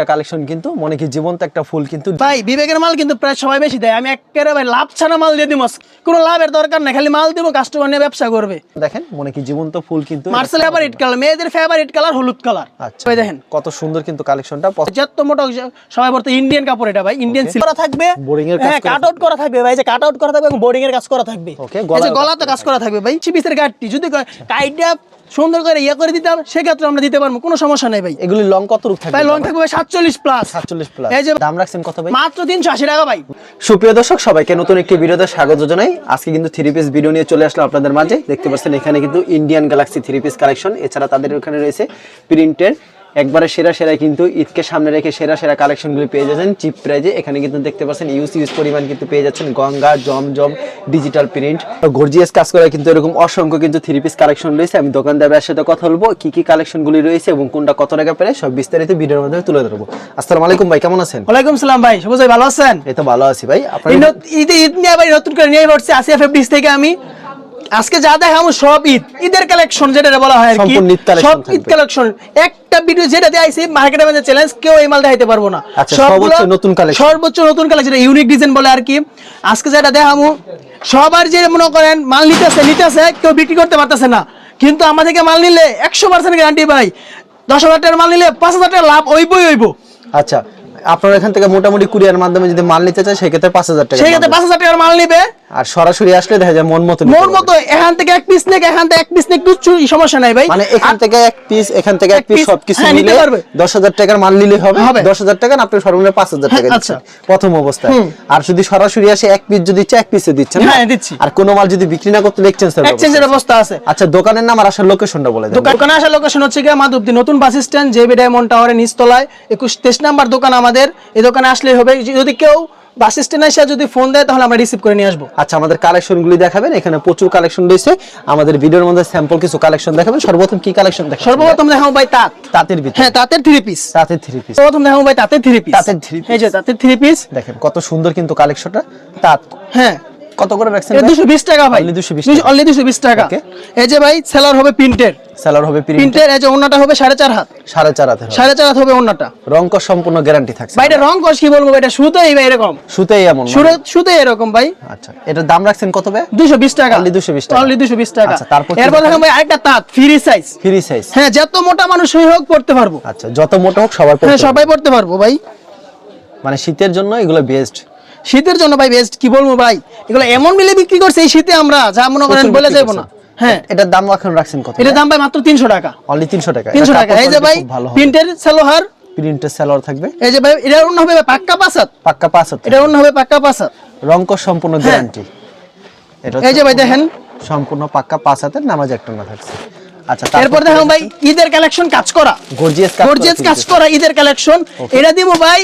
একটা কালেকশন কিন্তু মনে কি জীবন্ত একটা ফুল কিন্তু। ভাই বিবেকের মাল কিন্তু প্রায় সবাই বেশি দেয়। আমি একেবারে ভাই লাভ ছাড়া মাল দিয়ে দিব কোনো লাভের দরকার নাই খালি মাল দিব কাস্টমার নিয়ে ব্যবসা করবে। দেখেন মনে কি জীবন্ত ফুল কিন্তু মার্সেল ফেভারিট কালার মেয়েদের ফেভারিট কালার হলুদ কালার আচ্ছা ওই দেখেন। কত সুন্দর কিন্তু কালেকশনটা যত মোটা সবাই বলতে ইন্ডিয়ান কাপড় এটা ভাই। ইন্ডিয়ান সিল্ক করা থাকবে। Boring এর কাজ হ্যাঁ কাট আউট করা থাকবে ভাই। যে কাট আউট করা থাকবে এবং বোর্ডিং এর কাজ করা থাকবে। যে গলার গলাতে কাজ করা থাকবে ভাই। চিপিসের গাঠটি যদি কাইটা সুন্দর করে ইয়ে করে দিতাম সেক্ষেত্রে আমরা দিতে পারব কোনো সমস্যা নেই ভাই। এগুলি লং কত রূপ থাকবে? ভাই লং থাকবে ভাই সাতচল্লিশ প্লাস সাতচল্লিশ প্লাস এই যে দাম রাখছেন কত ভাই? মাত্র তিনশো আশি টাকা ভাই। সুপ্রিয় দর্শক সবাইকে নতুন একটি ভিডিওতে স্বাগত জানাই। আজকে কিন্তু থ্রি পিস ভিডিও নিয়ে চলে আসলাম আপনাদের মাঝে। দেখতে পাচ্ছেন এখানে কিন্তু Indian galaxy three piece collection এছাড়া তাদের ওখানে রয়েছে প্রিন্টের একবারে সেরা সেরা কিন্তু ঈদকে সামনে রেখে সেরা সেরা কালেকশনগুলি পেয়ে যাচ্ছেন। চিপ প্রাইজে এখানে কিন্তু দেখতে পাচ্ছেন ইউজ ইউজ পরিমাণ কিন্তু পেয়ে যাচ্ছেন Ganga Zamzam digital print gorgeous কাজ করা কিন্তু এরকম অসংখ্য কিন্তু থ্রি পিস কালেকশন রয়েছে। আমি দোকানদারের সাথে কথা বলব কি কি কালেকশনগুলি রয়েছে এবং কোনটা কত টাকা পেলে সব বিস্তারিত ভিডিওর মাধ্যমে তুলে ধরবো। আসসালামু আলাইকুম ভাই কেমন আছেন? ওয়ালাইকুম সালাম ভাই সবুজ ভাই ভালো আছেন? এই তো ভালো আছি ভাই। আপনার ঈদে ঈদ নিয়ে ভাই নতুন করে নিয়ে পড়ছি আসিয়া ফেব্রিক্স থেকে আমি। আজকে যা দেখাবো সব ঈদ। ঈদের কালেকশন যেটা বলা হয় আর কি। সব ঈদ কালেকশন একটা ভিডিও যেটা দেখাইছি মার্কেটের মধ্যে চ্যালেঞ্জ কেউ এই মাল দেখাইতে পারব না। আচ্ছা, সর্বোচ্চ নতুন collection। সর্বোচ্চ নতুন কালেকশন ইউনিক ডিজাইন বলে আর কি। আজকে যেটা দেখাবো সবার যে মনে করেন মাল নিতেছে নিতেছে কেউ বিক্রি করতে পারতেছে না। কিন্তু আমাদেরকে মাল নিলে একশো পার্সেন্ট গ্যারান্টি ভাই। দশ হাজার টাকার মাল নিলে পাঁচ হাজার টাকা লাভ ওইবই ওইব আচ্ছা আপনার এখান থেকে মোটামুটি কুরিয়ার মাধ্যমে যদি মাল নিতে চায় সেক্ষেত্রে পাঁচ হাজার টাকা সেই ক্ষেত্রে পাঁচ হাজার টাকার মাল নিবে আর সরাসরি আসলে দেখা যায় মন মতো পারবে। মতো এখান থেকে এক পিস নেক এখান থেকে এক পিস নেক কিছু সমস্যা নাই ভাই মানে এখান থেকে এক পিস এখান থেকে এক পিস সবকিছু নিতে মিলে পারবে। দশ হাজার টাকার মাল নিলে হবে। দশ হাজার টাকা না আপনি সর্বনিম্ন পাঁচ হাজার টাকা হ্যাঁ, দিচ্ছেন আচ্ছা। প্রথম অবস্থায় আর যদি সরাসরি আসে এক পিস যদি চায় এক পিসে দিচ্ছেন? হ্যাঁ, দিচ্ছি। আর কোনো মাল যদি বিক্রি না করতে এক্সচেঞ্জ এক্সচেঞ্জের ব্যবস্থা আছে আচ্ছা দোকানের নাম আর আসার লোকেশনটা বলে দেন দোকান দোকানে আসার লোকেশন হচ্ছে কি মাধবদী নতুন বাস স্ট্যান্ড জেবি ডায়মন্ড টাওয়ারের নিচতলায় একুশ তেইশ নাম্বার দোকান আমাদের এই দোকানে আসলেই হবে। যদি কেউ বাস স্ট্যান্ডে এসে যদি ফোন দেয় তাহলে আমরা রিসিভ করে নিয়ে আসব। আচ্ছা আমাদের কালেকশনগুলি দেখাবেন। এখানে প্রচুর কালেকশন রয়েছে। আমাদের ভিডিওর মধ্যে স্যাম্পল কিছু কালেকশন দেখাবেন। সর্বপ্রথম কি কালেকশন দেখাবেন? সর্বপ্রথম দেখাবো ভাই তাঁত। তাঁতের ভিতরে। হ্যাঁ তাঁতের থ্রি পিস তাঁতের থ্রি পিস প্রথম দেখাবো ভাই তাঁতের থ্রি পিস তাঁতের থ্রি পিস এই যে তাঁতের থ্রি পিস দেখেন কত সুন্দর কিন্তু কালেকশনটা। তাঁত। হ্যাঁ কত করে রাখছেন এটা দুশো বিশ টাকা ভাই। Only 220 অনলি দুশো বিশ টাকা। এই যে ভাই সেলার হবে প্রিন্টের সেলার হবে প্রিন্টের এই যে ওনাটা হবে সাড়ে চার হাত। সাড়ে চার হাতে হবে। সাড়ে চার হাত হবে রংক সম্পূর্ণ গ্যারান্টি থাকছে। ভাই এটা রং কস কি বলব এটা ভাই এরকম। সুতেই এমন মানে? শুরু এরকম ভাই। আচ্ছা এটার দাম রাখছেন কত দুশো বিশ টাকা। Only 220 টাকা। অনলি দুশো বিশ টাকা। আচ্ছা, তারপর এরপর দেখেন ভাই আরেকটা তাঁত ফ্রি সাইজ ফ্রি সাইজ হ্যাঁ যত মোটা মানুষ হই হোক পড়তে পারব। আচ্ছা যত মোটা হোক সবাই পড়তে হ্যাঁ সবাই পড়তে পারব ভাই। মানে শীতের জন্য এগুলো বেস্ট শীতের জন্য ভাই বেস্ট কি বলব ভাই? এগুলো এমন মিলে বিক্রি করছে এই শীতে আমরা যা মনে করেন বলে যাব না। হ্যাঁ। এটার দাম এখন রাখছেন কত? এটার দাম ভাই মাত্র তিনশো টাকা। অনলি 300 টাকা। তিনশো টাকা। এই যে ভাই প্রিন্টের সালোহার প্রিন্টের থাকবে? এই যে ভাই এটা অন্য হবে পাক্কা পাসাত পাক্কা পাঁচ হাতে এটা অন্য হবে পাক্কা পাসাত রংক সম্পূর্ণ গ্যারান্টি এটা এই যে ভাই দেখেন। সম্পূর্ণ পাক্কা পাঁচ হাতের নামাজ একটা না থাকছে। আচ্ছা এরপর দেখেন ভাই ঈদের কালেকশন কাজ করা। গর্জিয়াস গর্জিয়াস কাজ করা ঈদের কালেকশন এটা দিব ভাই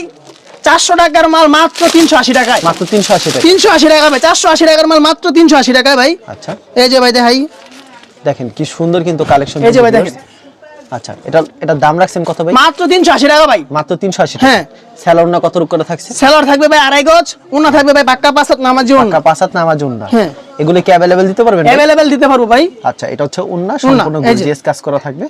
চারশো টাকার মাল মাত্র তিনশো আশি টাকায়। মাত্র 380 টাকা। তিনশো আশি টাকা ভাই চারশো আশি টাকার মাল মাত্র তিনশো আশি টাকায় ভাই। আচ্ছা। এই যে ভাই দেখাই। দেখেন কি সুন্দর কিন্তু কালেকশন এই যে ভাই দেখেন। আচ্ছা এটা এটার দাম রাখছেন কত ভাই? মাত্র তিনশো আশি টাকা ভাই। মাত্র 380 হ্যাঁ। না কত রূপ করে থাকছে? সেলার থাকবে ভাই আড়াই গজ উন্না থাকবে ভাই পাক্কা পাঁচাত নামাজি উন্না পাক্কা নামাজ হ্যাঁ। এগুলো কি অ্যাভেলেবেল দিতে পারবেন? অ্যাভেলেবেল দিতে পারব ভাই। আচ্ছা এটা হচ্ছে উন্না সম্পূর্ণ। গর্জিয়াস কাজ করা থাকবে।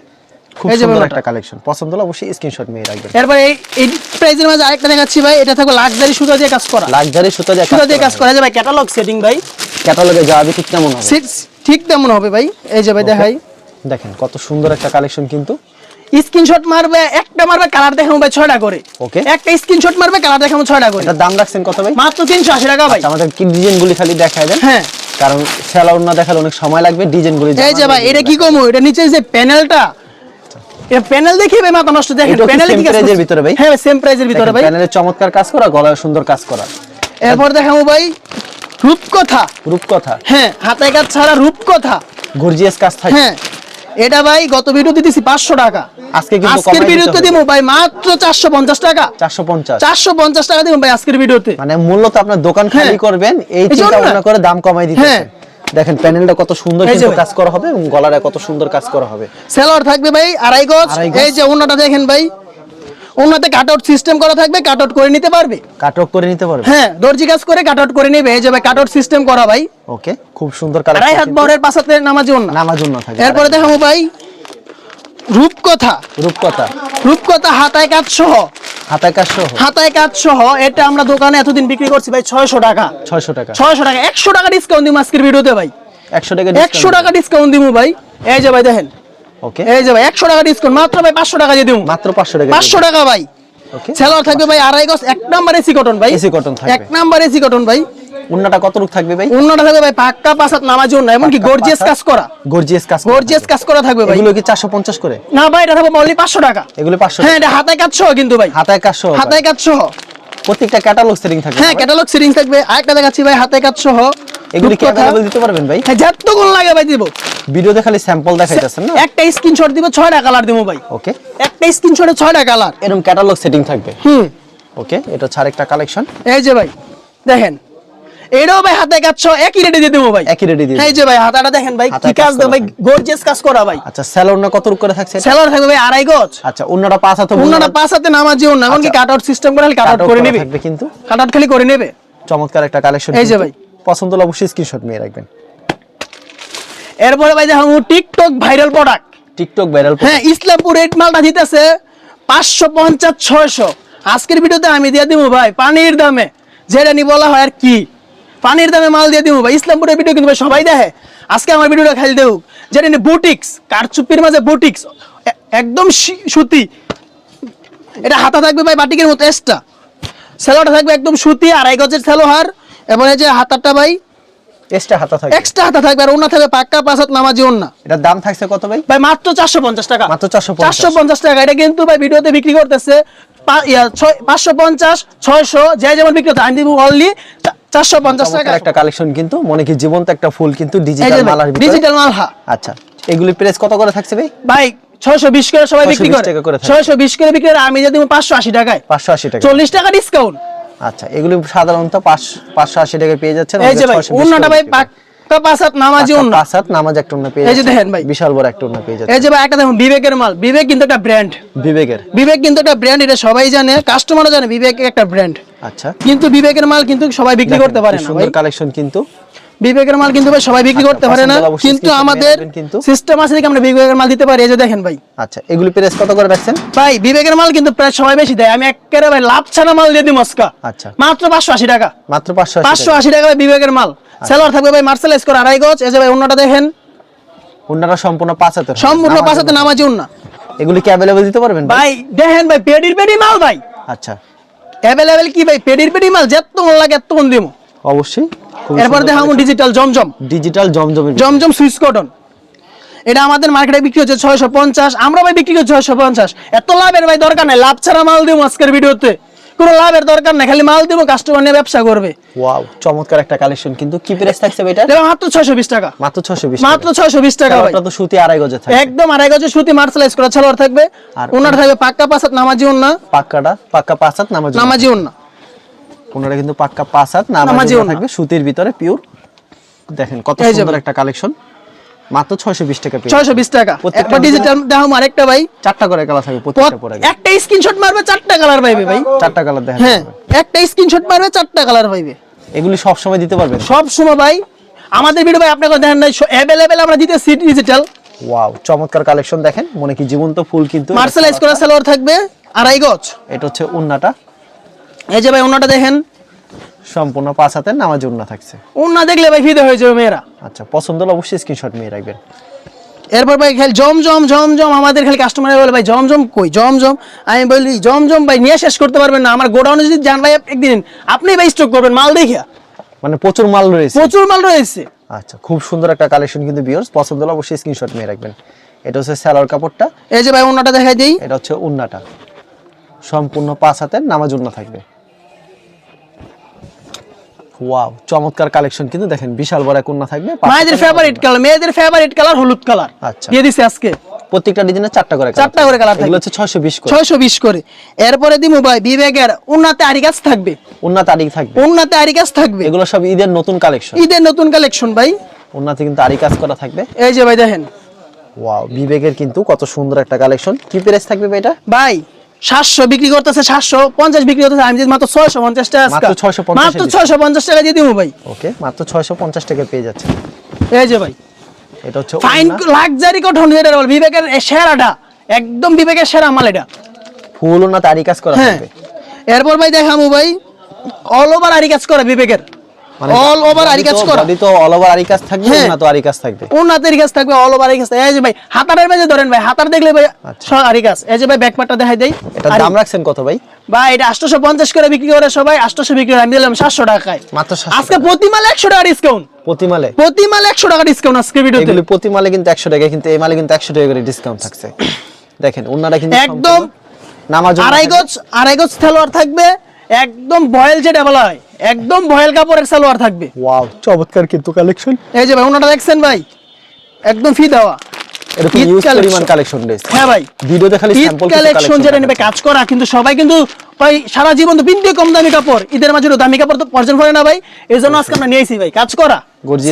খুব সুন্দর একটা কালেকশন পছন্দ হলে অবশ্যই স্ক্রিনশট নিয়ে রাখবেন। এরপর এই এই প্রাইজের মাঝে আরেকটা দেখাচ্ছি ভাই এটা থাকবে লাক্সারি সুতা দিয়ে কাজ করা। লাক্সারি সুতা দিয়ে সুতা দিয়ে কাজ করা। এই ভাই ক্যাটালগ সেটিং ভাই। ক্যাটালগে যাবে ঠিক কেমন হবে। ঠিক তেমন হবে ভাই। এই যে ভাই দেখাই। দেখেন কত সুন্দর একটা কালেকশন কিন্তু। স্ক্রিনশট মারবে একটা মারবে কালার দেখাবো ভাই ছয়টা করে। Okay. একটা স্ক্রিনশট মারবে কালার দেখাবো ছয়টা করে। দাম রাখছেন কত ভাই? মাত্র তিনশো আশি টাকা ভাই। আচ্ছা, আমাদের কি ডিজাইন গুলি খালি দেখায় দেন। হ্যাঁ। কারণ সেলার না দেখালে অনেক সময় লাগবে ডিজাইন গুলি এই যে ভাই এটা কি কমো? এটা নিচে যে প্যানেলটা এটা প্যানেল দেখি ভাই মাথা নষ্ট দেখেন প্যানেলে কি কাজ price এর করছে? ভিতরে ভাই? হ্যাঁ সেম প্রাইজের ভিতরে ভাই। প্যানেলের চমৎকার কাজ করা গলায় সুন্দর কাজ করা। এরপর দেখাবো ভাই রূপকথা। রূপকথা। হ্যাঁ হাতে কাজ ছাড়া রূপকথা। গর্জিয়াস কাজ থাকে হ্যাঁ এটা ভাই গত টাকা। আজকে কিন্তু আজকের ভিডিওতে। ভাই মাত্র চারশো পঞ্চাশ টাকা। 450 চারশো পঞ্চাশ টাকা দিব ভাই আজকের ভিডিওতে মানে মূলত আপনার দোকান খালি হ্যাঁ। করবেন এই চিন্তা ভাবনা করে দাম কমাই দিতে হ্যাঁ। দেখেন প্যানেলটা কত সুন্দর কাজ করা হবে এবং গলাটা কত সুন্দর কাজ করা হবে। সেলর থাকবে ভাই আড়াই গজ। এই যে ওনাটা দেখেন ভাই। ওনাতে কাট আউট সিস্টেম করা থাকবে কাট আউট করে নিতে পারবে। কাট আউট করে নিতে পারবে? হ্যাঁ দর্জি কাজ করে কাট আউট করে নেবে। এই যে ভাই কাট আউট সিস্টেম করা ভাই। ওকে খুব সুন্দর আড়াই হাত বরের বহরের পাশাতে নামাজ ওনা নামাজ জন্য থাকে এরপরে দেখাবো ভাই রূপকথা। রূপকথা। রূপকথা হাতায় কাজ সহ। হাতায় কাজ সহ। হাতায় কাজ সহ এটা আমরা দোকানে এতদিন বিক্রি করছি ভাই ছয়শো টাকা। ছয়শো টাকা। ছয়শো টাকা। একশো টাকা ডিসকাউন্ট দিব আজকের ভিডিওতে ভাই। একশো টাকা একশো টাকা ডিসকাউন্ট দিব ভাই। এই যে ভাই দেখেন। ওকে এই যে ভাই একশো টাকা ডিসকাউন্ট মাত্র ভাই পাঁচশো টাকা দিয়ে দিব মাত্র পাঁচশো টাকা পাঁচশো টাকা ভাই। ওকে সেলার থাকবে ভাই আড়াই গজ এক নাম্বার এসি কটন ভাই। Cotton থাকবে। এক নাম্বার এসি কটন ভাই। উন্নাটা কত রূপ থাকবে ভাই? অন্যটা থাকবে ভাই পাক্কা পাসাত নামাজ না এমনকি গর্জিয়াস কাজ করা। গর্জিয়াস কাজ গর্জিয়াস কাজ করা থাকবে ভাই। এগুলো কি চারশো পঞ্চাশ করে? না ভাই এটা থাকবে অনলি পাঁচশো টাকা। এগুলো পাঁচশো হ্যাঁ এটা হাতায় কাজ সহ কিন্তু ভাই। হাতায় কাজ সহ। হাতায় কাজ সহ। প্রত্যেকটা ক্যাটালগ সেটিং থাকবে হ্যাঁ ক্যাটালগ সিরিং থাকবে। আরেকটা দেখাচ্ছি ভাই হাতে কাজ সহ। এগুলি কি অ্যাভেলেবল দিতে পারবেন ভাই? হ্যাঁ যতক্ষণ লাগে ভাই দিব। ভিডিওতে খালি স্যাম্পল দেখাইতেছেন না? একটা স্ক্রিনশট দিব ছয়টা কালার দিব ভাই। ওকে একটা স্ক্রিনশটে ছয়টা কালার এরকম ক্যাটালগ সেটিং থাকবে। হুম। ওকে এটা হচ্ছে আরেকটা কালেকশন এই যে ভাই দেখেন। এটাও ভাই হাতে কাজ একই রেটে দিয়ে দেবো ভাই। একই রেডি দিয়ে এই যে ভাই হাতাটা দেখেন ভাই কি কাজ ভাই গর্জিয়াস কাজ করা ভাই। আচ্ছা কত করে থাকছে? সেলার থাকবে ভাই আড়াই গজ। আচ্ছা অন্যটা পাঁচ হাতে অন্যটা পাঁচ হাতে নামাজ এমনকি আচ্ছা। কাট আউট সিস্টেম করে কাট আউট করে নেবে? কিন্তু। কাট আউট খালি করে নেবে? চমৎকার একটা কালেকশন এই যে ভাই। পছন্দ হলে অবশ্যই স্ক্রিনশট নিয়ে রাখবেন। এরপরে ভাই দেখো TikTok viral product TikTok viral হ্যাঁ ইসলামপুর রেট মালটা দিতেছে পাঁচশো পঞ্চাশ ছয়শো। আজকের ভিডিওতে আমি দিয়ে দিব ভাই পানির দামে। যেটা নি বলা হয় আর কি। পানির দামে মাল দিয়ে দিব ভাই। ইসলামপুরের ভিডিও কিন্তু ভাই সবাই দেখে। আজকে আমার ভিডিওটা খালি দেব। যেটা বুটিক্স কারচুপির মাঝে বুটিক্স একদম সুতি। এটা হাতা থাকবে ভাই বাটিকের মতো এক্সট্রা সেলোটা থাকবে একদম সুতি আড়াই গজের সেলোহার এবং এই যে হাতাটা ভাই এক্সট্রা হাতা থাকবে। এক্সট্রা হাতা থাকবে। আর ওনা থাকবে পাক্কা পাঁচাত নামাজি ওনা এটার দাম থাকছে কত ভাই? ভাই মাত্র চারশো পঞ্চাশ টাকা। মাত্র 450 চারশো পঞ্চাশ টাকা। এটা কিন্তু ভাই ভিডিওতে বিক্রি করতেছে পা- ইয়া, ছয়- পাঁচশো পঞ্চাশ ছয়শো যে যেমন বিক্রি হচ্ছে আমি দিব অনলি চারশো পঞ্চাশ টাকা। একটা কালেকশন কিন্তু মনে কি জীবন্ত একটা ফুল কিন্তু ডিজিটাল মালার ভিতরে? ডিজিটাল মালহা। আচ্ছা এগুলি প্রাইস কত করে থাকছে ভাই? ভাই ছয়শো বিশ করে সবাই বিক্রি করে। 620 করে বিক্রি করে আমি যদি পাঁচশো আশি টাকায়। পাঁচশো আশি টাকা। চল্লিশ টাকা ডিসকাউন্ট আচ্ছা এগুলি সাধারণত পাঁচ- পাঁচশো আশি টাকায় পেয়ে যাচ্ছেন এই যে ভাই 620 অন্যটা ভাই নামাজি পাঁচটা পাঁচ হাত নামাজ একটা অন্য পেয়ে এই যে দেখেন ভাই। বিশাল বড় একটা অন্য পেয়ে এই যে ভাই একটা দেখুন বিবেকের মাল। বিবেক কিন্তু একটা ব্র্যান্ড বিবেকের। বিবেক কিন্তু একটা ব্র্যান্ড এটা সবাই জানে কাস্টমারও জানে বিবেক একটা ব্র্যান্ড আচ্ছা। কিন্তু বিবেকের মাল কিন্তু সবাই বিক্রি করতে পারে কি না সুন্দর কালেকশন কিন্তু বিবেকের মাল কিন্তু ভাই সবাই বিক্রি আচ্ছা, করতে পারে না। কিন্তু আমাদের। সিস্টেম আছে দেখে আমরা বিবেকের মাল দিতে পারি এই যে দেখেন ভাই। আচ্ছা এগুলি প্রাইস কত করে রাখছেন ভাই বিবেকের মাল কিন্তু প্রায় সবাই বেশি দেয়। আমি একেবারে ভাই লাভ ছাড়া মাল দিয়ে দিই মস্কা। আচ্ছা। মাত্র পাঁচশো আশি টাকা। মাত্র পাঁচশো পাঁচশো আশি টাকা বিবেকের মাল। আচ্ছা। সেলার থাকবে ভাই মার্সেলাইজ করে আড়াই গজ। এই যে ভাই অন্যটা দেখেন। অন্যরা সম্পূর্ণ পাঁচ হাতের সম্পূর্ণ পাঁচাতে নামাজি না এগুলি কি অ্যাভেলেবল দিতে পারবেন ভাই? দেখেন ভাই পেডির পেডি মাল ভাই। আচ্ছা। অ্যাভেলেবেল কি ভাই? পেডির পেডি মাল যেত মন লাগে এত দিমু। অবশ্যই এরপর দেখাবো ডিজিটাল জমজম। ডিজিটাল জমজম সুইচ কটন এটা আমাদের মার্কেটে বিক্রি হচ্ছে ছয়শো পঞ্চাশ আমরা ভাই বিক্রি করছি ছয়শো পঞ্চাশ। এত লাভের ভাই দরকার নাই লাভ ছাড়া মাল দিব আজকের ভিডিওতে। কোনো লাভের দরকার নাই খালি মাল দিব কাস্টমার নিয়ে ব্যবসা করবে। ওয়াও চমৎকার একটা কালেকশন কিন্তু কি প্রাইস থাকছে এটা? এটা মাত্র ছয়শো বিশ টাকা। মাত্র 620 মাত্র ছয়শো বিশ টাকা ভাই। তো সুতি আড়াই গজে থাকে একদম আড়াই গজে সুতি মার্শালাইজ করা ছালোয়ার থাকবে। আর ওনার থাকবে পাক্কা পাঁচাত নামাজি ওন্না পাক্কাটা পাক্কা পাঁচ হাত নামাজ নামাজি ওন্না ওনারা কিন্তু পাক্কা পাঁচ হাত নামাজ। থাকবে সুতির ভিতরে পিওর দেখেন কত সুন্দর একটা কালেকশন মাত্র 620 টাকা পেয়ে ছয়শো বিশ টাকা। প্রত্যেকটা একটা ডিজিটাল আরেকটা ভাই। চারটা করে কালার থাকবে প্রত্যেকটা পরে একটা স্ক্রিনশট মারবে চারটা কালার পাইবে ভাই। চারটা কালার দেখেন হ্যাঁ একটা স্ক্রিনশট মারবে চারটা কালার পাইবে। এগুলি সব সময় দিতে পারবেন? সব সময় ভাই। আমাদের ভিডিও ভাই আপনাকে দেখেন নাই অ্যাভেলেবেল আমরা দিতেছি ডিজিটাল ওয়াও চমৎকার কালেকশন দেখেন। মনে কি জীবন্ত ফুল কিন্তু মার্শালাইজ করা সালোয়ার থাকবে আড়াই গজ। এটা হচ্ছে উন্নাটা এই যে ভাই ওনাটা দেখেন। সম্পূর্ণ পাঁচ হাতের নামাজ উন্না থাকছে। ওনা দেখলে ভাই ফিদে হয়ে যাবে মেয়েরা। আচ্ছা পছন্দ হলে অবশ্যই স্ক্রিনশট নিয়ে রাখবেন। এরপর ভাই খালি জমজম জমজম আমাদের খালি কাস্টমার বলে ভাই জমজম কই? জমজম? আমি বলি জমজম ভাই নিয়ে শেষ করতে পারবেন না। আমার গোডাউনে যদি যান ভাই একদিন আপনি ভাই স্টক করবেন মাল দেখিয়া। মানে প্রচুর মাল রয়েছে। প্রচুর মাল রয়েছে। আচ্ছা খুব সুন্দর একটা কালেকশন কিন্তু বিয়ার্স পছন্দ হলে অবশ্যই স্ক্রিনশট নিয়ে রাখবেন। এটা হচ্ছে স্যালোয়ার কাপড়টা। এই যে ভাই ওনাটা দেখাই দিই। এটা হচ্ছে উন্নাটা। সম্পূর্ণ পাঁচ হাতের নামাজ উন্না থাকবে। ওয়াও চমৎকার কালেকশন কিন্তু দেখেন বিশাল বড় এক উন্না থাকবে মায়েদের ফেভারিট কালার মেয়েদের ফেভারিট কালার হলুদ কালার আচ্ছা। দিয়ে দিছে আজকে। প্রত্যেকটা ডিজাইনে চারটা করে চারটা করে colour এগুলো হচ্ছে ছয়শো বিশ করে। ছয়শো বিশ করে। এরপরে দিমু ভাই বিবেকের উন্নাতে আরি গাছ থাকবে। উন্না তারিখ থাকবে। উন্নাতে আরি গাছ থাকবে। এগুলো সব ঈদের নতুন কালেকশন ঈদের নতুন কালেকশন ভাই। উন্নাতে কিন্তু আরি কাজ করা থাকবে। এই যে ভাই দেখেন। ওয়াও বিবেকের কিন্তু কত সুন্দর একটা কালেকশন কি প্রাইস থাকবে ভাই এটা? ভাই সাতশো বিক্রি করতেছে সাতশো পঞ্চাশ বিক্রি করতেছে। আমি যদি মাত্র ছয়শো পঞ্চাশ টাকা মাত্র 650 মাত্র ছয়শো পঞ্চাশ টাকা দিয়ে দিবো ভাই। ওকে মাত্র ছয়শো পঞ্চাশ টাকা পেয়ে যাচ্ছে এই যে ভাই। এটা হচ্ছে ফাইন। লাক্সারি কটন যেটা বল বিবেকের সেরাটা একদম বিবেকের সেরা মাল এটা। ফুল না তারি কাজ করা হ্যাঁ। এরপর ভাই দেখামু ভাই অল ওভার আরি কাজ করা বিবেকের। অল ওভার আরি কাজ করা। বডি তো অল ওভার আরি কাজ থাকবে। না তো আরি কাজ থাকবে? উন্নতের কাজ থাকবে অল ওভার আরি কাজ এই যে ভাই হাতারের মাঝে ধরেন ভাই হাতার দেখলে ভাই সব আরি কাজ এই যে ভাই ব্যাকপারটা দেখাই দেই। এটা দাম রাখছেন কত ভাই? ভাই এটা আটশোশো পঞ্চাশ করে বিক্রি করে সবাই আটশোশো বিক্রি করে। আমি দিলাম সাতশো টাকায়। মাত্র 700 আজকে প্রতি মালে একশো টাকা ডিসকাউন্ট প্রতি মালে? প্রতি মালে একশো টাকা ডিসকাউন্ট আজকে ভিডিওতে এগুলি প্রতি মালে কিন্তু একশো টাকা কিন্তু এই মালে কিন্তু একশো টাকা করে ডিসকাউন্ট থাকছে। দেখেন ওনারা কিন্তু একদম নামাজ আড়াই গজ আড়াই গজ সালোয়ার থাকবে। একদম ভয়েল যেটা বলা হয় একদম ভয়েল কাপড়ের সালোয়ার থাকবে। ওয়াও চমৎকার কিন্তু কালেকশন এই যে ভাই ওনাটা দেখছেন ভাই? একদম ফি দেওয়া এরকম ইউজ পরিমাণ কালেকশন রয়েছে হ্যাঁ ভাই। ভিডিওতে খালি স্যাম্পল কালেকশন যেটা নেবে কাজ করা কিন্তু সবাই কিন্তু ভাই সারা জীবন তো কম দামি কাপড়। ঈদের মাঝে দামি কাপড় তো না ভাই। এই জন্য আজকে আমরা নিয়েছি ভাই। কাজ করা।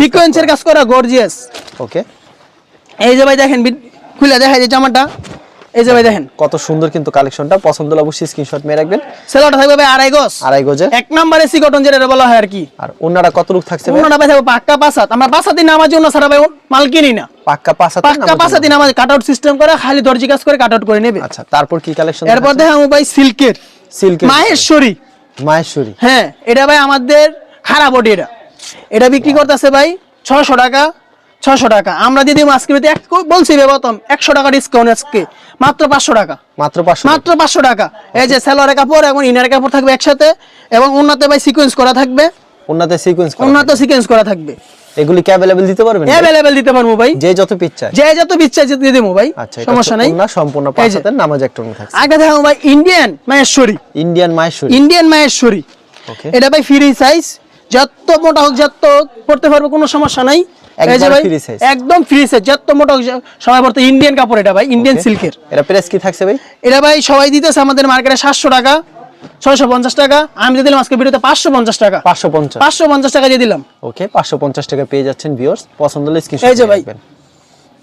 সিকোয়েন্সের কাজ করা। গর্জিয়াস ওকে এই যে ভাই দেখেন খুলে দেখা যায় জামাটা। এই যে ভাই দেখেন। কত সুন্দর কিন্তু কালেকশনটা। পছন্দ হলে অবশ্যই স্ক্রিনশট মেরে রাখবেন। সেলোটা থাকবে ভাই আড়াই গজ। আড়াই গজে। এক নম্বরে সি কটন যেটা বলা হয় আর কি। আর ওনারা কত লুক থাকছে ওনাটা ভাই থাকবে পাক্কা পাসাত আমরা পাসাতি নামাজ জন্য সারা ভাই মাল কিনি না। পাক্কা পাঁচ হাতে পাক্কা পাসাতি নামাজ কাট আউট সিস্টেম করে খালি দর্জি কাজ করে কাট আউট করে নেবে। আচ্ছা তারপর কি কালেকশন এরপর দেখাবো ভাই সিল্কের। সিল্কের। মাহেশ্বরী। মাহেশ্বরী। হ্যাঁ এটা ভাই আমাদের খারাপ ওটি এটা। এটা বিক্রি করতেছে ভাই ছশো টাকা। ছশো টাকা। আমরা দিদি আজকে বলছি প্রথম একশো টাকা ডিসকাউন্ট আজকে। মাত্র পাঁচশো টাকা। মাত্র পাঁচশো মাত্র পাঁচশো টাকা। এই যে সালোয়ারের কাপড় এবং ইনার কাপড় থাকবে একসাথে এবং উন্নতে ভাই সিকোয়েন্স করা থাকবে। ওনাতে সিকোয়েন্স উন্নত সিকোয়েন্স করা থাকবে। এগুলি কি দিতে পারবেন? দিতে পারব ভাই। যে যত যে যত দেবো ভাই। আচ্ছা সমস্যা নাই। না সম্পূর্ণ নামাজ একটা থাকছে। আগে দেখাবো ভাই Indian Maheshwari Indian Maheshwari Indian Okay. এটা ভাই ফ্রি সাইজ যত মোটা হোক যত পড়তে পারব কোনো সমস্যা নাই। একদম ফ্রি সাইজ যত মোটা সবাই পড়তে ইন্ডিয়ান কাপড় এটা ভাই ইন্ডিয়ান সিল্কের এটা প্রাইস কি থাকছে ভাই? এটা ভাই সবাই দিতেছে আমাদের মার্কেটে সাতশো টাকা ছয়শো পঞ্চাশ টাকা আমি দিলাম আজকে ভিডিওতে পাঁচশো পঞ্চাশ টাকা। পাঁচশো পঞ্চাশ। পাঁচশো পঞ্চাশ টাকা দিয়ে দিলাম। ওকে পাঁচশো পঞ্চাশ টাকা পেয়ে যাচ্ছেন ভিউয়ার্স পছন্দ হলে স্ক্রিনশট এই যে ভাই।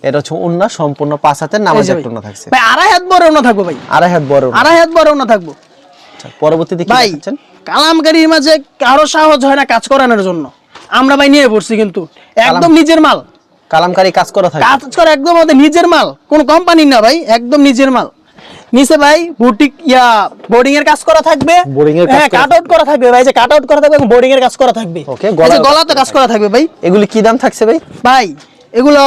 এটা হচ্ছে ওন্না সম্পূর্ণ পাঁচ হাতের এই নামাজ একটা অন্য থাকছে। ভাই আড়াই হাত বড় থাকব ভাই। আড়াই হাত বড় আড়াই হাত বড় থাকব। আচ্ছা, পরবর্তীতে কি ভাই কালামকারীর মাঝে কারও সাহস হয় না কাজ করানোর জন্য। আমরা ভাই নিয়ে পড়ছি কিন্তু। একদম নিজের মাল। কালামকারী কাজ করা থাকে। কাজ করে একদম আমাদের নিজের মাল। কোন কোম্পানি না ভাই একদম নিজের মাল। নিচে ভাই বুটিক ইয়া বোর্ডিং এর কাজ করা থাকবে। Boarding এর কাজ হ্যাঁ কাট আউট করা থাকবে ভাই যে কাট আউট করা থাকবে এবং বোর্ডিং এর কাজ করা থাকবে। গলার- গলাতে কাজ করা থাকবে ভাই। এগুলি কি দাম থাকছে ভাই? ভাই এগুলো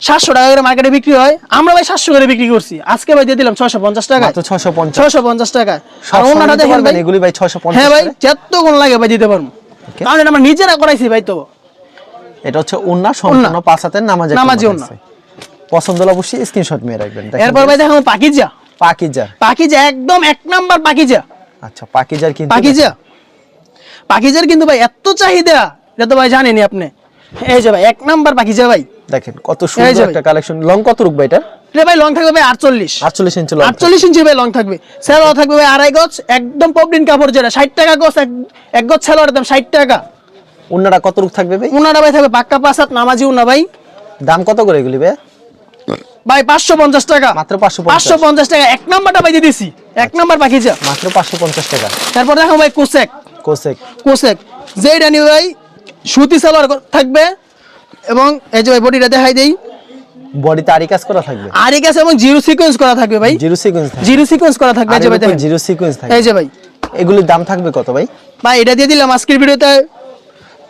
সাতশো টাকা করে মার্কেটে বিক্রি হয়। আমরা ভাই সাতশো করে বিক্রি করছি। আজকে ভাই দিয়ে দিলাম ছয়শো পঞ্চাশ টাকা ছশো পঞ্চাশ। ছয়শো পঞ্চাশ টাকা আর অন্যটা দেখেন ভাই এগুলি ভাই ছশো হ্যাঁ ভাই? যত কোন লাগে ভাই দিতে পারব. কারণ আমরা নিজেরা করাইছি ভাই তো। এটা হচ্ছে ওন্না সম্পূর্ণ পাঁচ হাতের নামাজ। থাকছে। পছন্দ হলে অবশ্যই স্ক্রিনশট মেরে রাখবেন। এরপর ভাই দেখাবো পাকিজা। পাকিজার পাকিজা একদম এক নাম্বার পাকিজা। আচ্ছা পাকিজার কিন্তু পাকিজা। পাকিজার কিন্তু ভাই এত চাহিদা এটা তো ভাই জানেনি আপনি। এই যে ভাই এক নাম্বার পাকিজা ভাই। দেখেন কত সুন্দর একটা কালেকশন লং কত রুক ভাই এটা? এটা ভাই লং থাকবে ভাই আটচল্লিশ। আটচল্লিশ ইঞ্চি আটচল্লিশ ইঞ্চি ভাই লং থাকবে। সেলো থাকবে ভাই আড়াই গজ একদম পবলিন কাপড় যেটা। ষাট টাকা গজ এক- গজ সেলোয়ার দাম ষাট টাকা। ওন্নাটা কত রুক থাকবে ভাই? উনাটা ভাই থাকবে পাক্কা পাঁচাত নামাজি উনা ভাই। দাম কত করে এগুলি ভাই? ভাই পাঁচশো পঞ্চাশ টাকা। মাত্র 550 পাঁচশো পঞ্চাশ টাকা। এক নাম্বারটা ভাই দিয়ে এক নাম্বার পাখিজা। মাত্র পাঁচশো পঞ্চাশ টাকা। তারপর দেখো ভাই কোসেক। কোসেক। কোসেক। যেটা নিয়ে ভাই সুতি সালোয়ার থাকবে। এবং এই যে ভাই বডিটা দেখাই দেই। বডিতে আরি কাজ করা থাকবে? আর কাছে এবং জিরো সিকোয়েন্স করা থাকবে ভাই। জিরো সিকোয়েন্স জিরো সিকোয়েন্স করা থাকবে যে ভাই জিরো সিকোয়েন্স থাকবে। এই যে ভাই। এগুলির দাম থাকবে কত ভাই? ভাই এটা দিয়ে দিলাম আজকের ভিডিওতে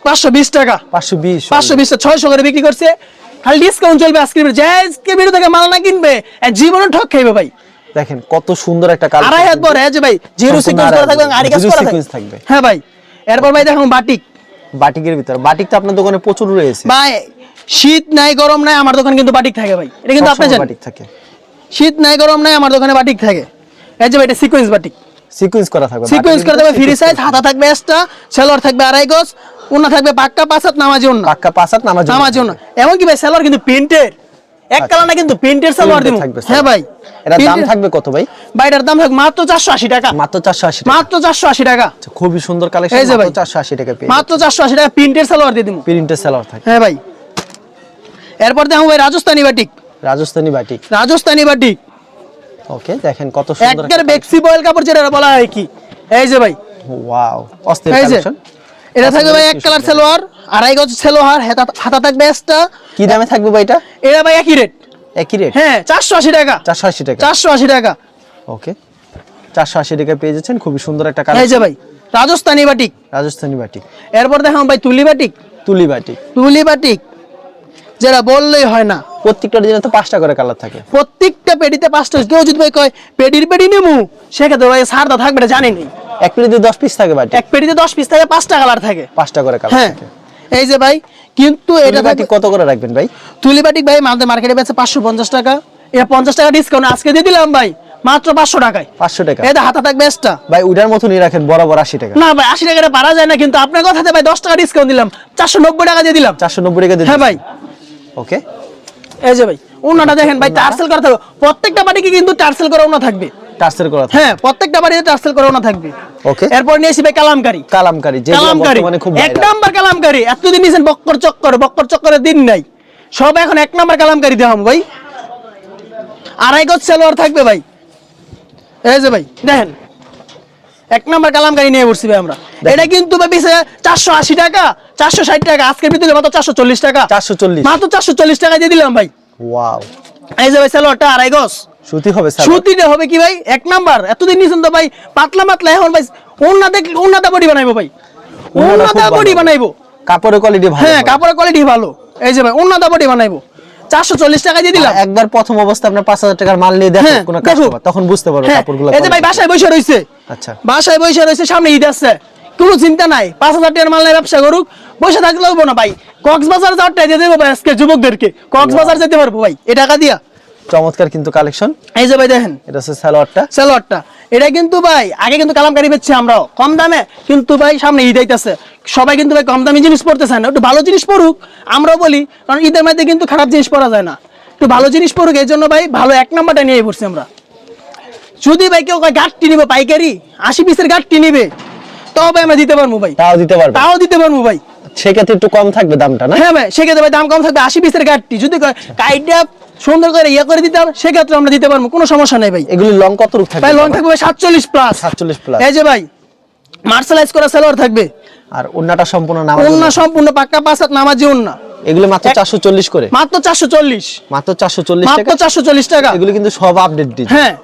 পাঁচশো বিশ টাকা। পাঁচশো বিশ পাঁচশো বিশ ছয়শো করে বিক্রি করছে। খালি ডিসকাউন্ট চলবে আজকের ভিডিও যে আজকের ভিডিও থেকে মাল না কিনবে জীবনে ঠক খাইবে ভাই। দেখেন কত সুন্দর একটা কালার আড়াই হাত বড় এই যে ভাই জিরো সিকোয়েন্স করা থাকবে। কাজ করা থাকবে। হ্যাঁ ভাই এরপর ভাই দেখুন বাটিক। বাটিকের ভিতর। বাটিক তো আপনার দোকানে প্রচুর রয়েছে। ভাই শীত নাই গরম নাই আমার দোকানে কিন্তু বাটিক থাকে ভাই। এটা কিন্তু আপনি জানেন। বাটিক থাকে। শীত নাই গরম নাই আমার দোকানে বাটিক থাকে। এই যে এটা সিকোয়েন্স বাটিক। সিকোয়েন্স করা থাকবে। সিকোয়েন্স করে দেবে ফ্রি সাইজ হাতা থাকবে এক্সট্রা সেলোয়ার থাকবে আড়াই গজ উন্না থাকবে পাক্কা পাঁচাত নামাজি উন্না পাক্কা পাঁচ হাত নামাজ নামাজি উন্না এমনকি ভাই সেলোয়ার কিন্তু প্রিন্টের এক কালার না কিন্তু প্রিন্টের সেলোয়ার দিব। থাকবে হ্যাঁ ভাই। এটা দাম থাকবে কত ভাই? ভাই এটার দাম থাকবে মাত্র চারশো আশি টাকা। মাত্র চারশো আশি টাকা। মাত্র চারশো আশি টাকা। আচ্ছা, খুবই সুন্দর কালেকশন মাত্র চারশো আশি টাকা পেয়ে মাত্র চারশো আশি টাকা প্রিন্টের সেলোয়ার দিয়ে দিব। প্রিন্টের সেলার থাকে হ্যাঁ ভাই। এরপর দেখো ভাই Rajasthani batik. Rajasthani batik. Rajasthani batik. Okay দেখেন কত সুন্দর একটার বেক্সি বয়েল কাপড় যেটা বলা হয় কি? এই যে ভাই। ওয়াও অস্থির কালেকশন এটা থাকবে ভাই এক কালার সেলোয়ার আড়াই গজ সেলোয়ার হাতা হাতা থাকবে এক্সট্রা কি দামে থাকবে ভাই এটা? এটা ভাই একই রেট একই রেট হ্যাঁ চারশো আশি টাকা। চারশো আশি টাকা। চারশো আশি টাকা। ওকে চারশো আশি টাকা পেয়ে যাচ্ছেন খুবই সুন্দর একটা কালার এই যে ভাই রাজস্থানি বাটিক। রাজস্থানী বাটিক। এরপর দেখাম ভাই তুলি বাটিক। তুলি বাটিক। তুলি বাটিক। যেটা বললেই হয় না। প্রত্যেকটা ডিজাইনে তো পাঁচটা করে কালার থাকে। প্রত্যেকটা পেডিতে পাঁচটা কেউ যদি ভাই কয় পেডির পেডি নেব? সেক্ষেত্রে ভাই সারদা থাকবে এটা জানি নেই এক প্লেটে দশ পিস থাকে বাটি। এক পেডিতে দশ পিস থাকে পাঁচটা কালার থাকে। পাঁচটা করে কালার হ্যাঁ। থাকে। এই যে ভাই কিন্তু এটা কত করে রাখবেন ভাই? তুলি বাটিক ভাই আমাদের মার্কেটে বেচে পাঁচশো পঞ্চাশ টাকা। এটা পঞ্চাশ টাকা ডিসকাউন্ট আজকে দিয়ে দিলাম ভাই মাত্র পাঁচশো টাকায়। পাঁচশো টাকা। এটা হাতা থাকবে এক্সট্রা ভাই ওইটার মতনই রাখেন বরাবর আশি টাকা। না ভাই আশি টাকাটা পারা যায় না কিন্তু আপনার কথাতে ভাই দশ টাকা ডিসকাউন্ট দিলাম। চারশো নব্বই টাকা দিয়ে দিলাম। চারশো নব্বই টাকা হ্যাঁ ভাই। ওকে এই যে ভাই অন্যটা দেখেন ভাই টার্সেল করা থাকবে। প্রত্যেকটা বাড়িকে কিন্তু টার্সেল করা ওনা থাকবে। টার্সের করা হ্যাঁ প্রত্যেকটা বাড়িতে টার্সেল করা ওনা থাকবে। ওকে এরপর নিয়ে আসি ভাই কালামকারি। কালামকারি যে কালামকারি। বর্তমানে খুব এক। নাম্বার কালামকারি। এতদিন নিয়েছেন বক্কর চক্কর বক্কর চক্করের দিন নাই। সব এখন এক নাম্বার কালামকারি দেওয়া ভাই। আড়াই গজ সালোয়ার থাকবে ভাই। এই যে ভাই দেখেন। এক নাম্বার কালামকারি নিয়ে বসছি ভাই আমরা। এটা কিন্তু ভাই চারশো আশি টাকা চারশো ষাট টাকা আজকের ভিতরে মাত্র চারশো চল্লিশ টাকা। চারশো চল্লিশ। মাত্র চারশো চল্লিশ টাকা দিয়ে দিলাম ভাই। ওয়াও। এই যে ভাই সালোয়ারটা আড়াই গজ। সুতি হবে স্যার সুতিটা হবে কি ভাই? এক নাম্বার। এতদিন নিয়েছেন তো ভাই পাতলা মাতলা এখন ভাই ওন্না দেখ ওন্নাটা বডি বানাইবো ভাই। ওন্নাটা বডি বানাইবো। কাপড়ের কোয়ালিটি ভালো হ্যাঁ। কাপড়ের কোয়ালিটি ভালো। এই যে ভাই ওন্নাটা বডি বানাইবো। চারশো চল্লিশ টাকা দিয়ে দিলাম। একবার প্রথম অবস্থা আপনার পাঁচ হাজার টাকার মাল নিয়ে দেখো হ্যাঁ, কোনো। কাস্টমার তখন বুঝতে পারবে হ্যাঁ, কাপড়গুলো এই যে ভাই বাসায় বসে রয়েছে আচ্ছা। বাসায় বসে রয়েছে সামনে ঈদ আসছে। কোনো চিন্তা নাই পাঁচ হাজার টাকার মাল নিয়ে ব্যবসা করুক। বসে থাকলে লাগবো না ভাই। কক্সবাজার যাওয়ার টাকা দিয়ে দেবো ভাই আজকে যুবকদেরকে। কক্সবাজার যেতে পারব ভাই এ টাকা দিয়া। চমৎকার কিন্তু কালেকশন। এই যে ভাই দেখেন। এটা হচ্ছে সালোয়ারটা। সালোয়ারটা। এটা কিন্তু ভাই আগে কিন্তু কালামকারি বেচছি আমরাও। কম দামে কিন্তু ভাই সামনে ঈদ আইতাছে। সবাই কিন্তু ভাই কম দামি জিনিস পড়তে চায় না। একটু ভালো জিনিস পড়ুক আমরাও বলি কারণ ঈদের মধ্যে কিন্তু খারাপ জিনিস পড়া যায় না। একটু ভালো জিনিস পড়ুক এই জন্য ভাই ভালো এক নাম্বারটা নিয়ে পড়ছি আমরা। যদি ভাই কেউ গাঁটটি নিবে পাইকারি আশি পিসের গাঁটটি নিবে তবে আমরা দিতে পারব ভাই। তাও দিতে পারবে। তাও দিতে পারব ভাই। সেক্ষেত্রে একটু কম থাকবে দামটা না? হ্যাঁ ভাই সেক্ষেত্রে ভাই দাম কম থাকবে আশি পিসের যদি সুন্দর করে ইয়ে করে দিতে হবে সেক্ষেত্রে আমরা দিতে পারব কোনো সমস্যা নেই ভাই। এগুলি লং কত রূপ থাকবে ভাই লং থাকবে সাতচল্লিশ প্লাস 47 plus। এই যে ভাই মার্শালাইজ করা সালোয়ার থাকবে। আর অন্যটা সম্পূর্ণ নামাজ ওন্না? সম্পূর্ণ পাক্কা পাঁচ হাত নামাজি ওন্না। এগুলো মাত্র এক- চারশো চল্লিশ করে? মাত্র চারশো চল্লিশ। মাত্র চারশো চল্লিশ মাত্র চারশো চল্লিশ টাকা। এগুলো কিন্তু সব আপডেট ডিজাইন হ্যাঁ।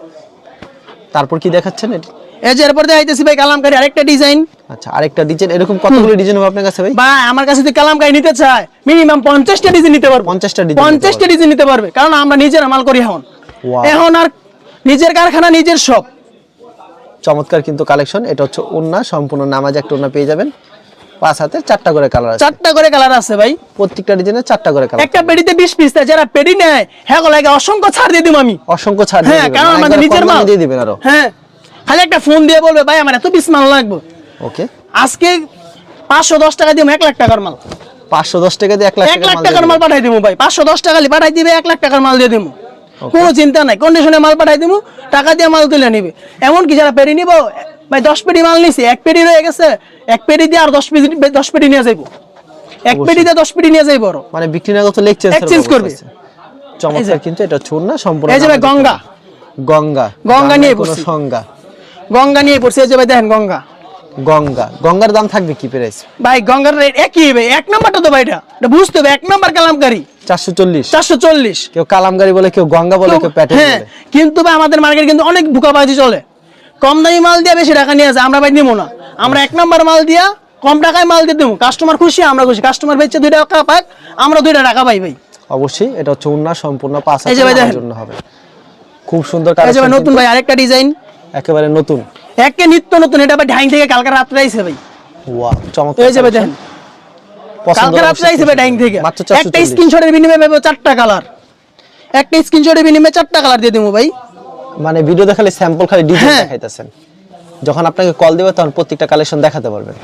তারপর কি দেখাচ্ছেন এটা? এই যে এরপর দেখাইতেছি ভাই কালামকারি আরেকটা ডিজাইন আচ্ছা আরেকটা ডিজাইন এরকম কতগুলো ডিজাইন হবে আপনার কাছে ভাই? বা আমার কাছে যদি কালামকারি নিতে চায় মিনিমাম পঞ্চাশটা ডিজাইন নিতে পারব। 50টা design নিতে ডিজাইন নিতে পারবে কারণ আমরা নিজের মাল করি এখন। এখন আর নিজের কারখানা নিজের সব চমৎকার কিন্তু কালেকশন এটা হচ্ছে ওন্না সম্পূর্ণ নামাজ একটা ওন্না পেয়ে যাবেন। পাঁচ হাতে চারটা করে কালার আছে। চারটা করে কালার আছে ভাই। প্রত্যেকটা ডিজাইনে চারটা করে কালার একটা পেডিতে বিশ পিস দেয় যারা পেডি নেয় হ্যাঁ লাগে অসংখ্য ছাড় দিয়ে দিব আমি। অসংখ্য ছাড় হ্যাঁ। কারণ আমাদের নিজের মাল। দিয়ে দিবেন আরও। হ্যাঁ। খালি একটা ফোন দিয়ে বলবে ভাই আমার এত পিস মাল লাগবে। ওকে আজকে পাঁচশো দশ টাকা দিব এক লাখ টাকার মাল। পাঁচশো দশ টাকা দিয়ে এক লাখ এক লাখ টাকার মাল পাঠাই দিব ভাই। পাঁচশো দশ টাকা পাঠাই দিবে এক লাখ টাকার মাল দিয়ে দিব কোনো চিন্তা নাই কন্ডিশনে মাল পাঠাই দিব টাকা দিয়ে মাল তুলে নিবে। এমনকি যারা পেরি নিব ভাই দশ পেটি মাল নিছি এক পেটি রয়ে গেছে এক পেটি দিয়ে আর দশ পেটি দশ পেটি নিয়ে যাইবো। এক পেটি দিয়ে দশ পেটি নিয়ে যাইবো আরও। মানে বিক্রি না করতে লেগ চেঞ্জ Exchange করবে। চমৎকার কিন্তু এটা চুন না সম্পূর্ণ এই যে ভাই গঙ্গা। গঙ্গা। গঙ্গা নিয়ে কোনো সংজ্ঞা। গঙ্গা নিয়ে পড়ছে যে ভাই দেখেন গঙ্গা। গঙ্গা। গঙ্গার দাম থাকবে কি প্রাইস ভাই গঙ্গার রেট একই ভাই এক নাম্বারটা তো ভাই এটা। এটা বুঝতে হবে এক নাম্বার কালামকারি। চারশো চল্লিশ। চারশো চল্লিশ। কেউ কালামগাড়ি বলে কেউ গঙ্গা বলে কেউ প্যাটেল হ্যাঁ কিন্তু ভাই আমাদের মার্কেট কিন্তু অনেক বুকাবাজি চলে। কম দামি মাল দিয়ে বেশি টাকা নিয়ে যায় আমরা ভাই নিবো না। আমরা এক নাম্বার মাল দিয়া কম টাকায় মাল দিয়ে দেবো। কাস্টমার খুশি আমরা খুশি। কাস্টমার বেচছে দুই টাকা পাক আমরা দুইটা টাকা পাই ভাই। অবশ্যই এটা হচ্ছে উন্না সম্পূর্ণ পাঁচ এই যে ভাই হাজার হবে। খুব সুন্দর নতুন ভাই আরেকটা ডিজাইন একেবারে নতুন। একে নিত্য নতুন এটা ভাই ঢাইং থেকে কালকে রাত্রে আইছে ভাই। ওয়াও চমৎকার এই যে ভাই দেখেন। কালকে রাত্রে আইছে ভাই ঢাইং থেকে। একটা 440 স্ক্রিনশটের বিনিময়ে পাবো চারটা কালার একটা স্ক্রিনশটের বিনিময়ে চারটা কালার দিয়ে দেবো ভাই। মানে ভিডিও দেখালে স্যাম্পল খালি ডিজাইন হ্যাঁ। দেখাইতেছেন। যখন আপনাকে কল দিবে তখন প্রত্যেকটা কালেকশন দেখাতে পারবেন।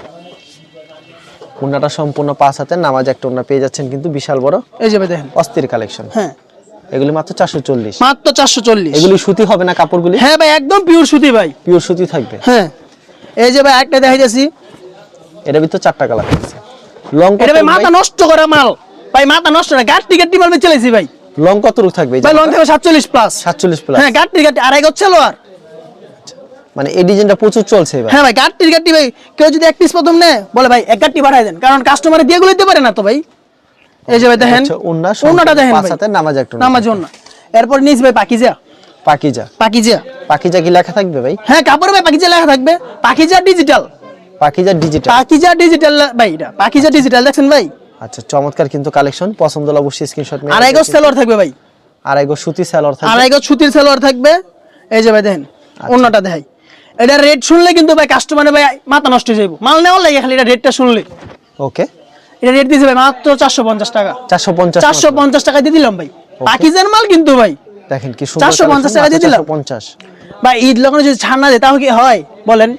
উন্নাটা সম্পূর্ণ পাঁচ হাতে নামাজ একটা উন্না পেয়ে যাচ্ছেন কিন্তু বিশাল বড় এই যে দেখেন। অস্থির কালেকশন হ্যাঁ। এগুলি মাত্র চারশো চল্লিশ। মাত্র চারশো চল্লিশ। এগুলি সুতি হবে না কাপড়গুলি? হ্যাঁ ভাই একদম পিওর সুতি ভাই। পিওর সুতি থাকবে? হ্যাঁ। এই যে ভাই একটা দেখাইতেছি। এটা ভিতর চারটা কালার আছে লং এটা ভাই মাথা নষ্ট করা মাল। ভাই মাথা নষ্ট না গাড়ি টিকেট মাল চলেছি ভাই। লং কত রূপ থাকবে ভাই লং থাকবে সাতচল্লিশ প্লাস সাতচল্লিশ প্লাস হ্যাঁ গাড়ি টিকেট আড়াই গজ ছিল আর মানে এই ডিজাইনটা প্রচুর চলছে এবার। হ্যাঁ ভাই গাড়ি টিকেট ভাই কেউ যদি এক পিস প্রথম নেয় বলে ভাই এক গাড়ি পাঠাই দেন। কারণ কাস্টমারে দিয়ে গুলো দিতে পারে না তো ভাই। এই যে ভাই দেখেন আচ্ছা, উন্না উন্নাটা দেখেন ভাই। হাতে নামাজ একটা নামাজ উন্না। এরপর নিয়েছি ভাই পাকিজা। পাকিজা। পাকিজা। পাকিজা কি লেখা থাকবে ভাই? হ্যাঁ কাপড় ভাই পাকিজা লেখা থাকবে। Pakiza digital Pakiza digital Pakiza digital ভাই এটা পাকিজা ডিজিটাল দেখছেন ভাই? আচ্ছা চমৎকার কিন্তু কালেকশন পছন্দ হলে অবশ্যই স্ক্রিনশট নিয়ে আড়াই গজ সেলোয়ার থাকবে ভাই। আড়াই গো সুতি সেলর থাকবে। আড়াই গজ সুতির সেলোয়ার থাকবে। এই যে ভাই দেখেন অন্যটা দেখাই। এটা রেট শুনলে কিন্তু ভাই কাস্টমারে ভাই মাথা নষ্ট হয়ে যাব মাল নেওয়ার লাগে খালি এটা রেটটা শুনলে। ওকে এটা রেট দিয়েছে ভাই মাত্র চারশো পঞ্চাশ টাকা। চারশো পঞ্চাশ চারশো পঞ্চাশ টাকা দিয়ে দিলাম ভাই। পাকিজার মাল কিন্তু ভাই। দেখেন কি সুন্দর 450 টাকা দিয়ে দিলাম। পঞ্চাশ। ভাই ঈদ লগ্নে যদি ছাড় না দেয় কি হয়? বলেন।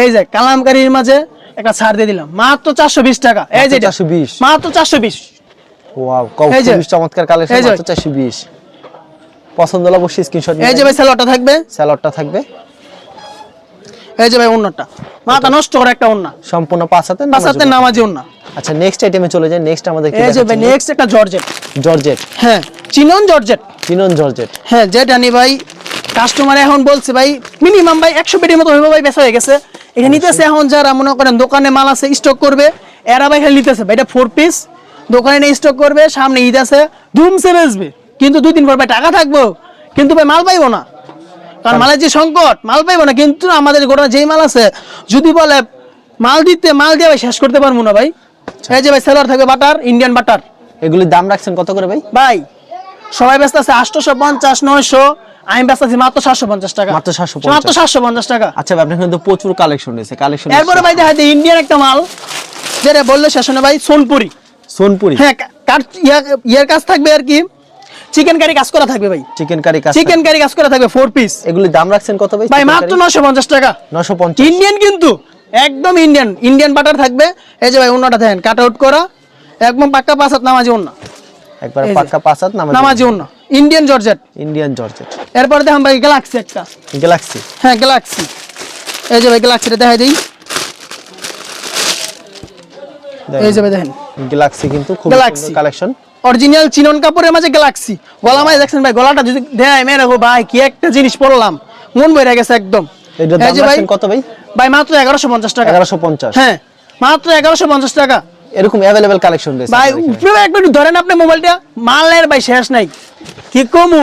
এই যে কালামকারীর মাঝে একটা ছাড় দিয়ে দিলাম। মাত্র চারশো বিশ টাকা। এই যে এটা। 420 মাত্র চারশো বিশ। ওয়াও খুবই চমৎকার কালেকশন মাত্র চারশো বিশ। পছন্দ হলে অবশ্যই স্ক্রিনশট এই যে ভাই থাকবে। স্যালাডটা থাকবে। এই যে ভাই অন্যটা মাথা নষ্ট করে একটা অন্য সম্পূর্ণ পাঁচ হাতে পাঁচ হাতে নামাজি অন্য আচ্ছা নেক্সট আইটেমে চলে যাই। নেক্সট আমাদের কি এই যে ভাই নেক্সট একটা জর্জেট জর্জেট হ্যাঁ চিনন জর্জেট চিনন জর্জেট হ্যাঁ যেটা নি ভাই কাস্টমার এখন বলছে ভাই মিনিমাম ভাই একশো পেটির মতো ভাই বেচা হয়ে গেছে। এটা নিতেছে এখন যারা মনে করেন দোকানে মাল আছে স্টক করবে এরা ভাই খালি নিতেছে ভাই এটা ফোর পিস দোকানে নিয়ে স্টক করবে সামনে ঈদ আছে ধুমসে বেচবে। কিন্তু দুই দিন পর ভাই টাকা থাকব কিন্তু ভাই মাল পাইবো না। কারণ মালের যে সংকট মাল পাইবো না। কিন্তু আমাদের গোটা যেই মাল আছে যদি বলে মাল দিতে মাল দিয়ে ভাই শেষ করতে পারব না ভাই। এই যে ভাই সেলার থাকবে বাটার ইন্ডিয়ান বাটার এগুলির দাম রাখছেন কত করে ভাই? ভাই সবাই ব্যস্ত আছে আটশোশো পঞ্চাশ নয়শো। আমি ব্যস্ত আছি মাত্র সাতশো পঞ্চাশ টাকা। মাত্র 750 মাত্র সাতশো পঞ্চাশ টাকা। আচ্ছা ভাই, আপনার কিন্তু প্রচুর কালেকশন রয়েছে কালেকশন এরপরে ভাই দেখা যায় ইন্ডিয়ান একটা মাল। যেটা বলল শেষনে ভাই সোনপুরি। সোনপুরি? হ্যাঁ কার ইয়া- ইয়ার কাজ থাকবে আর কি? চিকেন কারি কাজ করা থাকবে ভাই। চিকেন কারি কাজ চিকেন কারি কাজ করা থাকবে ফোর পিস এগুলির দাম রাখছেন কত ভাই? ভাই মাত্র নশো পঞ্চাশ টাকা। নশো পঞ্চাশ ইন্ডিয়ান কিন্তু। একদম ইন্ডিয়ান ইন্ডিয়ান বাটার থাকবে। এই যে ভাই অন্যটা দেখেন কাট আউট করা। একদম পাক্কা পাঁচ হাত নামাজি অন্য একবার। পাক্কা পাঁচ হাত নামাজ নামাজি অন্য ইন্ডিয়ান জর্জেট ইন্ডিয়ান জর্জেট এরপরে দেখেন ভাই গ্যালাক্সি একটা। গ্যালাক্সি হ্যাঁ গ্যালাক্সি এই যে ভাই গ্যালাক্সিটা দেখাই দিই। এই যে ভাই দেখেন। গ্যালাক্সি কিন্তু খুব Galaxy। কালেকশন অরিজিনাল চিনন কাপড়ের মাঝে গ্যালাক্সি গলা মাঝে দেখছেন ভাই গলাটা যদি দেয় মেরে ভাই কি একটা জিনিস পড়লাম মন বইরা গেছে একদম। এই দাম রাখছেন কত ভাই? ভাই মাত্র এগারোশো পঞ্চাশ টাকা। এগারোশো পঞ্চাশ। হ্যাঁ মাত্র এগারোশো পঞ্চাশ টাকা। এরকম অ্যাভেলেবেল কালেকশন রয়েছে ভাই ধরেন আপনি মোবাইলটা। মালের ভাই শেষ নাই। কি কমু?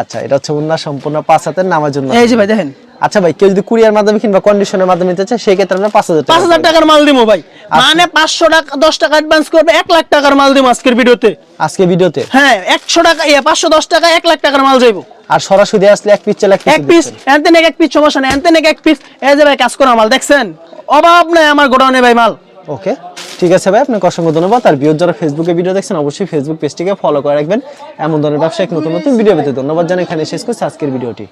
আচ্ছা এটা হচ্ছে উন্না সম্পূর্ণ পাঁচ হাতের নামার জন্য এই যে ভাই দেখেন। আচ্ছা ভাই কেউ যদি কুরিয়ার মাধ্যমে কিংবা কন্ডিশনের মাধ্যমে নিতে চায় সেই ক্ষেত্রে আমরা পাঁচ হাজার পাঁচ টাকা হাজার টাকার মাল দিবো ভাই। মানে পাঁচশো টাকা দশ টাকা অ্যাডভান্স করবে এক লাখ টাকার মাল দিবো আজকের ভিডিওতে। আজকে ভিডিওতে? হ্যাঁ একশো টাকা ইয়ে পাঁচশো দশ টাকা এক লাখ টাকার মাল যাইবো। আর সরাসরি আসলে এক পিস চালা এক পিস এনতেন এক পিস সমস্যা নেই এনতেন এক পিস এই যে ভাই কাজ করা মাল দেখছেন? অভাব নাই আমার গোডাউনে ভাই মাল। ওকে ঠিক আছে ভাই আপনাকে অসংখ্য ধন্যবাদ। আর বিয়োর যারা ফেসবুকে ভিডিও দেখছেন অবশ্যই ফেসবুক পেজটিকে ফলো করে রাখবেন। এমন ধরনের ব্যবসায়িক নতুন নতুন ভিডিও পেতে ধন্যবাদ জানাই। এখানে শেষ করছি আজকের ভিডিওটি